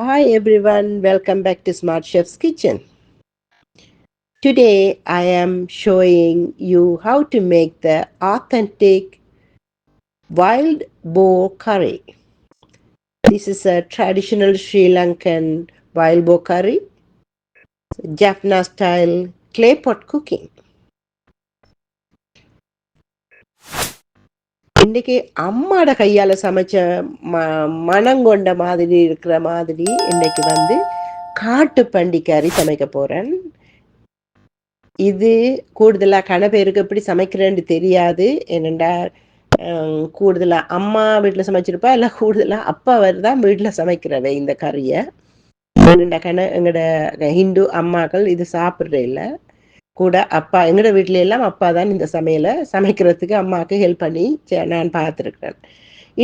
Hi everyone, welcome back to Smart Chef's Kitchen. Today I am showing you how to make the authentic wild boar curry. This is a traditional Sri Lankan wild boar curry, Jaffna style clay pot cooking. இன்னைக்கு அம்மாட கையால் சமைச்ச ம மனங்கொண்ட மாதிரி இருக்கிற மாதிரி இன்னைக்கு வந்து காட்டு பண்டிக்கறி சமைக்க போகிறேன் இது கூடுதலாக கணபேருக்கு எப்படி சமைக்கிறேன்னு தெரியாது. என்னெண்டா கூடுதலாக அம்மா வீட்டில் சமைச்சிருப்பா இல்லை கூடுதலாக அப்பா அவர் தான் வீட்டில் சமைக்கிறவை இந்த கறியை. என்னெண்டா கண எங்களோட ஹிந்து அம்மாக்கள் இது சாப்பிட்றே இல்லை. கூட அப்பா எங்களோட வீட்டில எல்லாம் அப்பா தான் இந்த சமையலை சமைக்கிறதுக்கு அம்மாவுக்கு ஹெல்ப் பண்ணி நான் பார்த்துருக்கிறேன்.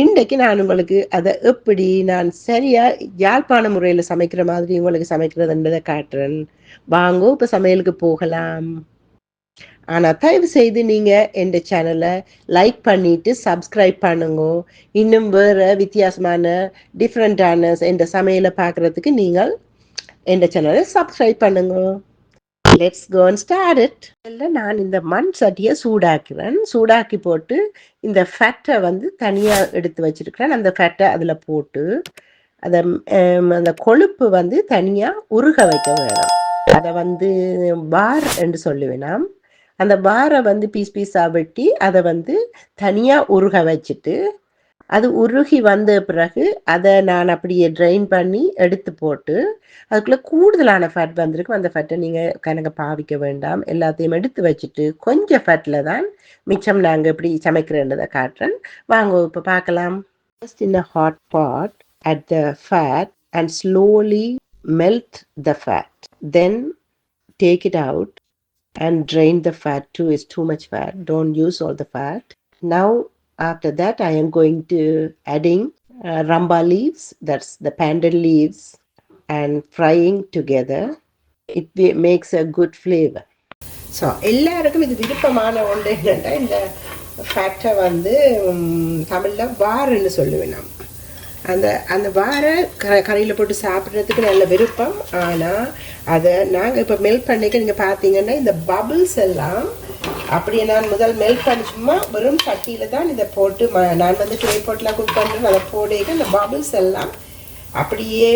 இன்றைக்கு நான் உங்களுக்கு அதை எப்படி நான் சரியா யாழ்ப்பாண முறையில் சமைக்கிற மாதிரி உங்களுக்கு சமைக்கிறதுன்றதை காட்டுறேன். வாங்கோ இப்போ சமையலுக்கு போகலாம். ஆனால் தயவு செய்து நீங்கள் எந்த சேனலை லைக் பண்ணிட்டு சப்ஸ்கிரைப் பண்ணுங்க. இன்னும் வேறு வித்தியாசமான டிஃப்ரெண்ட்டான எந்த சமையலை பார்க்குறதுக்கு நீங்கள் எந்த சேனலை சப்ஸ்கிரைப் பண்ணுங்க. லெட்ஸ் கோன் ஸ்டார்ட் இட் இல்லை நான் இந்த மண் சட்டியை சூடாக்குவேன். சூடாக்கி போட்டு இந்த ஃபேட்டை வந்து தனியாக எடுத்து வச்சிருக்கிறேன். அந்த ஃபேட்டை அதில் போட்டு அதை அந்த கொழுப்பு வந்து தனியாக உருக வைக்க வேணும். அதை வந்து பார் என்று சொல்லுவேனாம் அந்த பாரை வந்து பீஸ் பீஸாக வெட்டி அதை வந்து தனியாக உருக வச்சுட்டு அது உருகி வந்த பிறகு அதை நான் அப்படியே ட்ரைன் பண்ணி எடுத்து போட்டு அதுக்குள்ளே கூடுதலான ஃபேட் வந்திருக்கும். அந்த ஃபேட்டை நீங்கள் கணக்கு பாவிக்க வேண்டாம். எல்லாத்தையும் எடுத்து வச்சுட்டு கொஞ்சம் ஃபேட்டில் தான் மிச்சம் நாங்கள் இப்படி சமைக்கிறேன்றதை காட்டுறேன். வாங்க இப்போ பார்க்கலாம். First in a hot pot add the fat and slowly melt the fat then take it out and drain the fat too is too much fat don't use all the fat now after that i am going to adding uh, ramba leaves that's the pandan leaves and frying together. It makes a good flavor. So எல்லாருக்கும் இது விருப்பமான ஒன்று என்னென்னா இந்த ஃபேக்டை வந்து தமிழில் வாருன்னு சொல்லுவேன் நான் அந்த அந்த வாரை க கரையில் போட்டு சாப்பிட்றதுக்கு நல்ல விருப்பம். ஆனால் அதை நாங்கள் இப்போ மெல்ட் பண்ணிக்க நீங்கள் பார்த்தீங்கன்னா இந்த பபுள்ஸ் எல்லாம் அப்படி நான் முதல் மெல்ட் பண்ணி சும்மா வெறும் சட்டியில் தான் இதை போட்டு நான் வந்து ட்ரே போட்டெலாம் குக் பண்ணுறேன் அதை போடேக்க இந்த பபுள்ஸ் எல்லாம் அப்படியே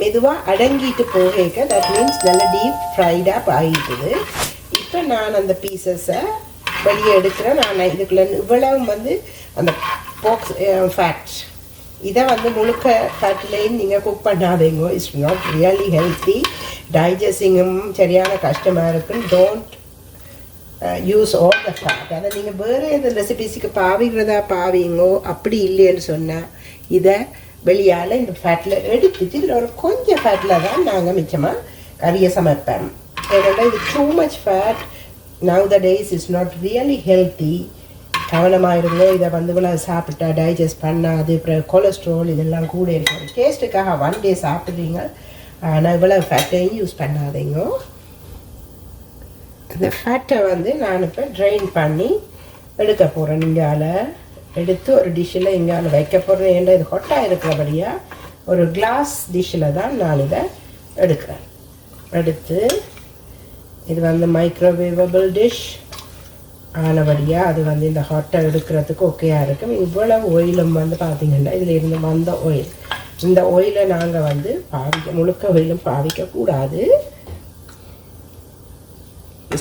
மெதுவாக அடங்கிட்டு போக தட் மீன்ஸ் நல்லா டீப் ஃப்ரைடாக ஆகிட்டுது இப்போ நான் அந்த பீசஸை வெளியே எடுக்கிறேன். நான் இதுக்குள்ள இவ்வளவு வந்து அந்த போக்ஸ் ஃபேட் இதை வந்து முழுக்க ஃபேட்லேயும் நீங்கள் குக் பண்ணாதீங்க. இட்ஸ் நாட் ரியலி ஹெல்த்தி டைஜஸ்டிங்கும் சரியான கஷ்டமாக இருக்குன்னு don't use all the fat அதை நீங்கள் வேறு எது ரெசிபிஸுக்கு பாவிக்கிறதா பாவிங்கோ அப்படி இல்லைன்னு சொன்னால் இதை வெளியால் இந்த ஃபேட்டில் எடுத்துட்டு இதில் ஒரு கொஞ்சம் ஃபேட்டில் தான் நாங்கள் மிச்சமாக கறியை சமைப்பேன் ஏன்னா இது too much fat now the taste is not really healthy கவனமாக இருந்தோ இதை வந்து இவ்வளோ சாப்பிட்டா டைஜஸ்ட் பண்ணாது அப்புறம் கொலஸ்ட்ரால் இதெல்லாம் கூட இருக்கும் டேஸ்ட்டுக்காக ஒன் டே சாப்பிட்றீங்க ஆனால் இவ்வளோ ஃபேட்டையும் யூஸ் பண்ணாதீங்க இந்த ஃபேட்டை வந்து நான் இப்போ ட்ரைன் பண்ணி எடுக்க போகிறேன் இங்கால எடுத்து ஒரு டிஷ்ஷில் இங்கால வைக்க போகிறேன் ஏன்னா இது ஹொட்டாக இருக்கிறபடியாக ஒரு கிளாஸ் டிஷ்ஷில் தான் நான் இதை எடுக்கிறேன். எடுத்து இது வந்து மைக்ரோவேவபிள் டிஷ் ஆனபடியாக அது வந்து இந்த ஹாட்டை எடுக்கிறதுக்கு ஓகேயாக இருக்கும். இவ்வளவு ஒயிலும் வந்து பார்த்திங்கன்னா இதில் இருந்து வந்த ஒயில் இந்த ஒயிலை நாங்கள் வந்து பாவிக்க முழுக்க ஒயிலும் பாவிக்கக்கூடாது.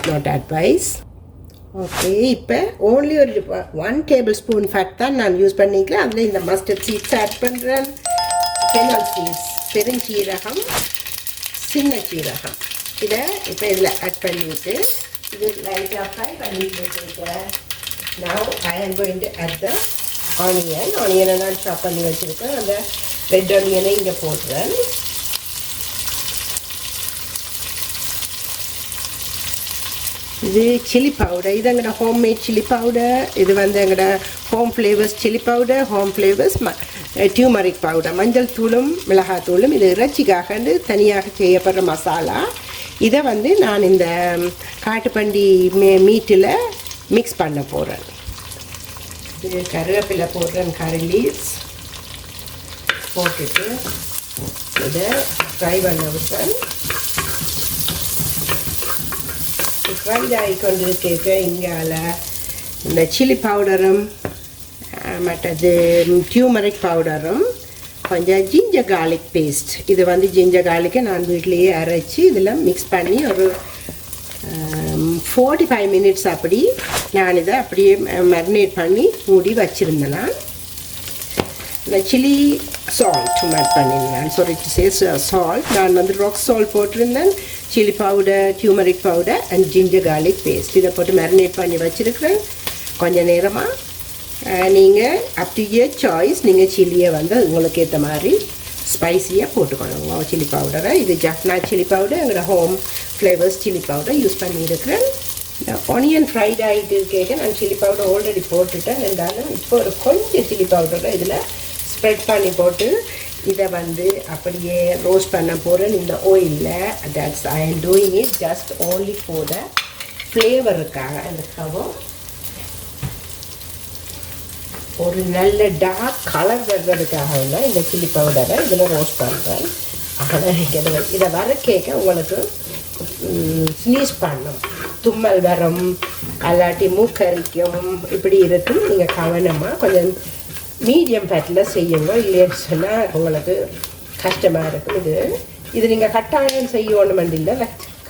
நாட் அட்வைஸ் ஓகே இப்போ ஓன்லி ஒரு ஒன் டேபிள் ஸ்பூன் ஃபேட் தான் நான் யூஸ் பண்ணிக்கிறேன். அதில் இந்த மஸ்டர்ட் சீட்ஸ் ஆட் பண்ணுறேன் கெனல் சீட்ஸ் பெருஞ்சீரகம் சின்ன சீரகம். இதை இப்போ இதில் ஆட் பண்ணிவிட்டு இது லைட்டாக ஃப்ரை பண்ணிட்டு வச்சுருக்கேன் நான் I am going to add the onion ஆனியனை நான் சாப் பண்ணி வச்சுருக்கேன். அந்த ரெட் ஆனியனை இங்கே போடுறேன். இது சில்லி பவுடர் இது எங்களோட ஹோம்மேட் சில்லி பவுடர் இது வந்து எங்களோட home flavours chilli powder home flavours ம டியூமரிக் பவுடர் மஞ்சள் தூளும் மிளகாத்தூளும் இது இறைச்சிக்காக தனியாக செய்யப்படுற மசாலா. இதை வந்து நான் இந்த காட்டுப்பண்டி மீ மீட்டில் மிக்ஸ் பண்ண போகிறேன் இது கருவேப்பிலை போடுறேன் கரி லீவ்ஸ் போட்டுட்டு இதை ஃப்ரை பண்ண விட்டேன். ஃப்ரை ஆகி கொண்டு இங்கால இந்த சில்லி பவுடரும் மற்றது டியூமரிக் பவுடரும் கொஞ்சம் ஜிஞ்சர் கார்லிக் பேஸ்ட் இது வந்து ஜிஞ்சர் கார்லிக்கை நான் வீட்டிலேயே அரைச்சி இதில் மிக்ஸ் பண்ணி ஒரு ஃபோர்ட்டி ஃபைவ் மினிட்ஸ் அப்படி நான் இதை அப்படியே மேரினேட் பண்ணி மூடி வச்சுருந்தேன். இந்த சில்லி சால்ட் மேட் பண்ணியிருந்தேன் சாரி சே சால்ட் நான் வந்து ராக் சால்ட் போட்டிருந்தேன். Chilli powder turmeric powder and ginger garlic paste இதை போட்டு மேரினேட் பண்ணி வச்சுருக்கிறேன். கொஞ்சம் நேரமாக நீங்கள் அப் டு இயர் சாய்ஸ் நீங்கள் சில்லியை வந்து உங்களுக்கு ஏற்ற மாதிரி ஸ்பைஸியாக போட்டுக்கணுங்க சில்லி பவுடரை இது ஜஃப்னா சில்லி பவுடர் எங்களோட home flavours chilli powder use பண்ணியிருக்கிறேன். இந்த ஆனியன் ஃப்ரைட் ஆகிட்டு கேட்க நான் சில்லி பவுடர் ஆல்ரெடி போட்டுட்டேன். இருந்தாலும் இப்போ ஒரு கொஞ்சம் சில்லி பவுடரை இதில் ஸ்ப்ரெட் பண்ணி போட்டு இதை வந்து அப்படியே ரோஸ்ட் பண்ண போகிறேன் இந்த ஓயிலில் that's I am doing it just only for the ஃப்ளேவருக்காக அந்த கவர் ஒரு நல்ல டார்க் கலர் வர்றதுக்காக தான் இந்த சில்லி பவுடரை இதில் ரோஸ்ட் பண்ணுறேன் ஆனால் இதை இதை வர கேட்க உங்களுக்கு ஸ்னீஸ் பண்ணும். தும்மல் வரும் அல்லாட்டி மூக்கரிக்கும். இப்படி இருக்கும். நீங்கள் கவனமாக கொஞ்சம் மீடியம் ஃபேட்டில் செய்யுங்க இல்லைன்னு சொன்னால் உங்களுக்கு கஷ்டமாக இருக்கும் இது இது நீங்கள் கட்டாயம் செய்யணும் இல்லை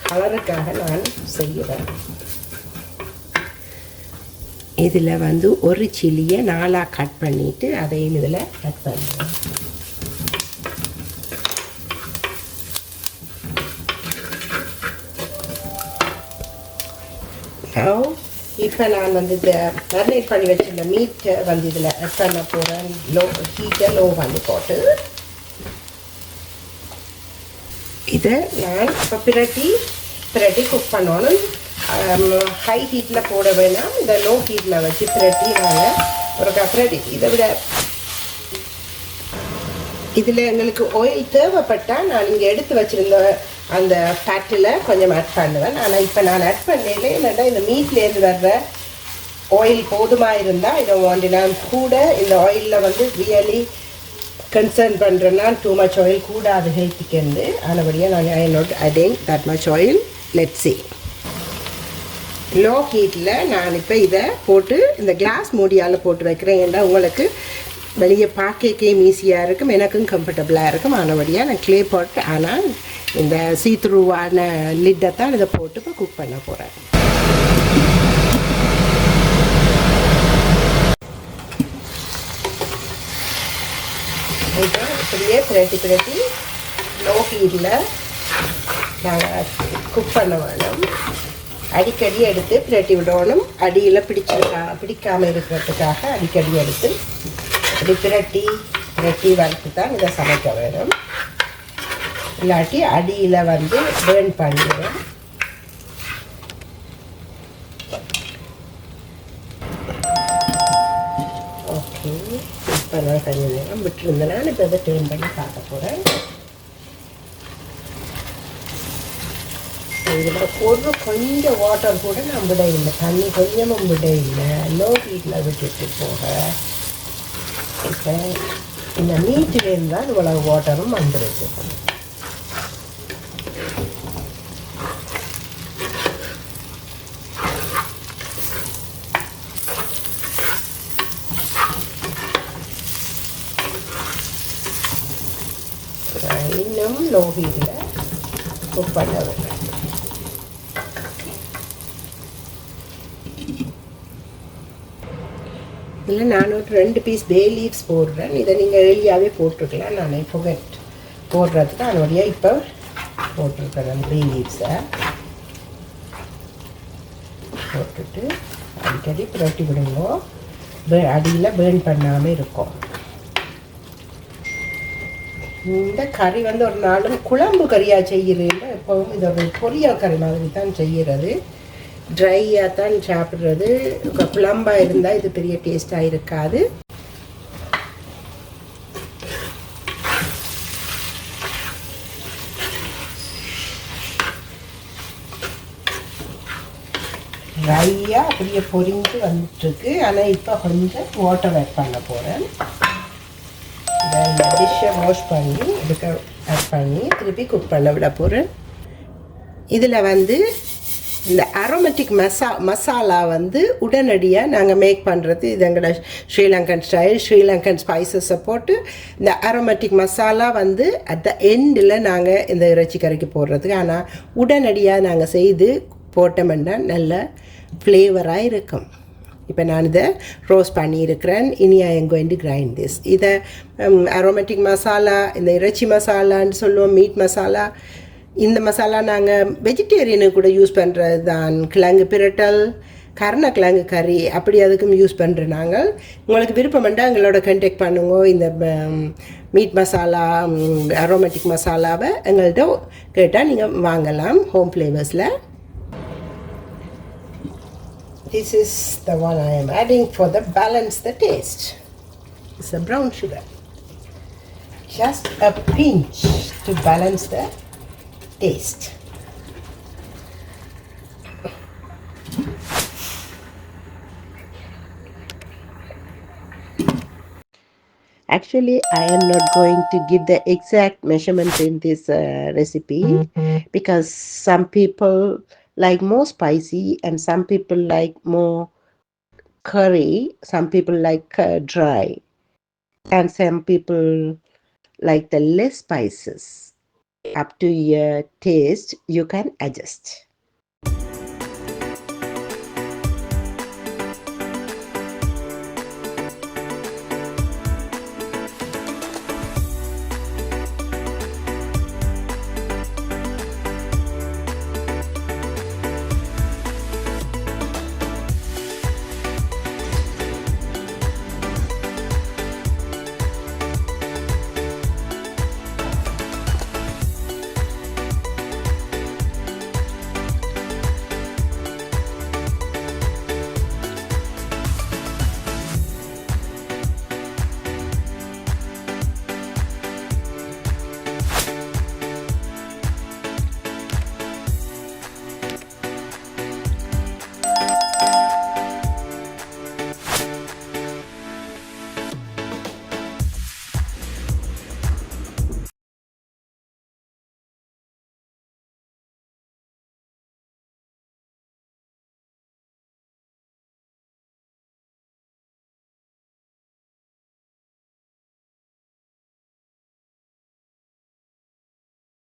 கலருக்காக நான் செய்கிறேன் இதில் வந்து ஒரு சில்லியை நாலாக கட் பண்ணிவிட்டு அதையும் இதில் கட் பண்ணுறேன் இப்போ நான் வந்து இந்த மேரினேட் பண்ணி வச்சிருந்த மீட்டை வந்து இதில் ஆட் பண்ண போகிறேன் லோ ஹீட்டை லோ பண்ணி போட்டு. இதை நான் இப்போ பிரட்டி பிரட்டி குக் பண்ணணும். ஹை ஹீட்டில் போட வேணாம். இந்த லோ ஹீட்டில் வச்சு பிரட்டி நாங்கள் ஒரு பிரட்டி இதை விட இதில் எங்களுக்கு ஆயில் தேவைப்பட்டால் நான் இங்கே எடுத்து வச்சுருந்த அந்த ஃபேட்டில் கொஞ்சம் ஆட் பண்ணுவேன். ஆனால் இப்போ நான் ஆட் பண்ணல என்னடா இந்த மீட்லேருந்து வர்ற ஆயில் போதுமாக இருந்தால் இதை வாண்டி நான் கூட இந்த ஆயிலில் வந்து ரியலி கன்சர்ன் பண்ணுறேன்னா டூ மச் ஆயில் கூட அது ஹெல்த்துக்கு இருந்து ஆனபடியாக நான் I not adding that much oil let see low ஹீட்டில் நான் இப்போ இதை போட்டு இந்த கிளாஸ் மூடியால் போட்டு வைக்கிறேன். ஏன்னா உங்களுக்கு வெளியே பார்க்கக்கையும் ஈஸியாக இருக்கும் எனக்கும் கம்ஃபர்டபுளாக இருக்கும். ஆனபடியாக நான் க்ளே போட்டு ஆனால் இந்த சீத்ரூவான லிட்டை தான் இதை போட்டு இப்போ குக் பண்ண போகிறேன் இப்போ இப்படியே பிரட்டி பிரட்டி லோ ஹீட்டில் நாங்கள் குக் பண்ண வேணும். அடிக்கடி எடுத்து பிரட்டி விடணும். அடியில் பிடிச்சிருக்கா பிடிக்காமல் இருக்கிறதுக்காக அடிக்கடி எடுத்து இப்படி பிரட்டி பிரட்டி வறுத்து தான் இதை சமைக்க வேணும். இல்லாட்டி அடியில் வந்து பேர்ன் பண்ணிடுவேன் ஓகே இப்போ நான் கொஞ்சம் நேரம் விட்டுருந்தேன் நான் இப்போ இதை டேர்ன் பண்ணி பார்க்க போகிறேன் இதில் ஒரு கொஞ்சம் வாட்டர் கூட நான் விட இல்லை. தண்ணி கொஞ்சமும் விட இல்லை. லோ ஹீட்டில் விட்டுட்டு போக. இப்போ இந்த மீட்டிலேருந்து தான் இவ்வளவு வாட்டரும் வந்துருக்கு இன்னும் லோ ஹீட்டில் குக் பண்ண விடுறேன் இதில் நான் ஒரு ரெண்டு பீஸ் பே லீவ்ஸ் போடுறேன். இதை நீங்கள் எளியாகவே போட்டுருக்கலாம் நான் புகட் போடுறதுக்கு அதனுடைய இப்போ போட்டிருக்கிறேன் பே லீவ்ஸை போட்டுட்டு அடிக்கடி புரட்டி விடுங்க அடியில் பேர்ன் பண்ணாமல் இருக்கும். இந்த கறி வந்து ஒரு நாளும் குழம்பு கறியாக செய்கிறேன் எப்பவும் இது ஒரு பொரியல் கறி மாதிரி தான் செய்கிறது ட்ரையாக தான் சாப்பிட்றது. குழம்பாக இருந்தால் இது பெரிய டேஸ்ட்டாக இருக்காது. ட்ரையாக அப்படியே பொரிஞ்சு வந்துட்டுருக்கு. ஆனால் இப்போ கொஞ்சம் ஓட்டை வைப்பாங்க பண்ண போகிறேன் இதை இந்த டிஷ்ஷை வாஷ் பண்ணி இதுக்கு ஆட் பண்ணி திருப்பி குக் பண்ண விட போகிறேன் இதில் வந்து இந்த அரோமேட்டிக் மசா மசாலா வந்து உடனடியாக நாங்கள் மேக் பண்ணுறது இது எங்களோட ஸ்ரீலங்கன் ஸ்டைல் ஸ்ரீலங்கன் ஸ்பைசஸை போட்டு இந்த அரோமேட்டிக் மசாலா வந்து அட் த எண்டில் நாங்கள் இந்த இறைச்சி கறிக்கு போடுறதுக்கு ஆனால் உடனடியாக நாங்கள் செய்து போட்டோம்னா நல்ல ஃப்ளேவராக இருக்கும். இப்போ நான் இதை ரோஸ்ட் பண்ணியிருக்கிறேன். இனி I am going to grind this இதை அரோமேட்டிக் மசாலா இந்த இறைச்சி மசாலான்னு சொல்லுவோம் மீட் மசாலா இந்த மசாலா நாங்கள் வெஜிடேரியனுக்கு கூட யூஸ் பண்ணுறது தான் கிழங்கு பிரட்டல் கருணக்கிழங்கு கறி அப்படி அதுக்கும் யூஸ் பண்ணுற நாங்கள். உங்களுக்கு விருப்பம்ண்டா எங்களோட கண்டெக்ட் பண்ணுங்க. இந்த மீட் மசாலா அரோமேட்டிக் மசாலாவை எங்கள்கிட்ட கேட்டால் நீங்கள் வாங்கலாம் ஹோம் ஃப்ளேவர்ஸில் This is the one I am adding for the balance the taste. It's a brown sugar. Just a pinch to balance the taste. Actually, I am not going to give the exact measurement in this uh, recipe because some people like more spicy and some people like more curry, some people like uh, dry, and some people like the less spices. Up to your taste, you can adjust.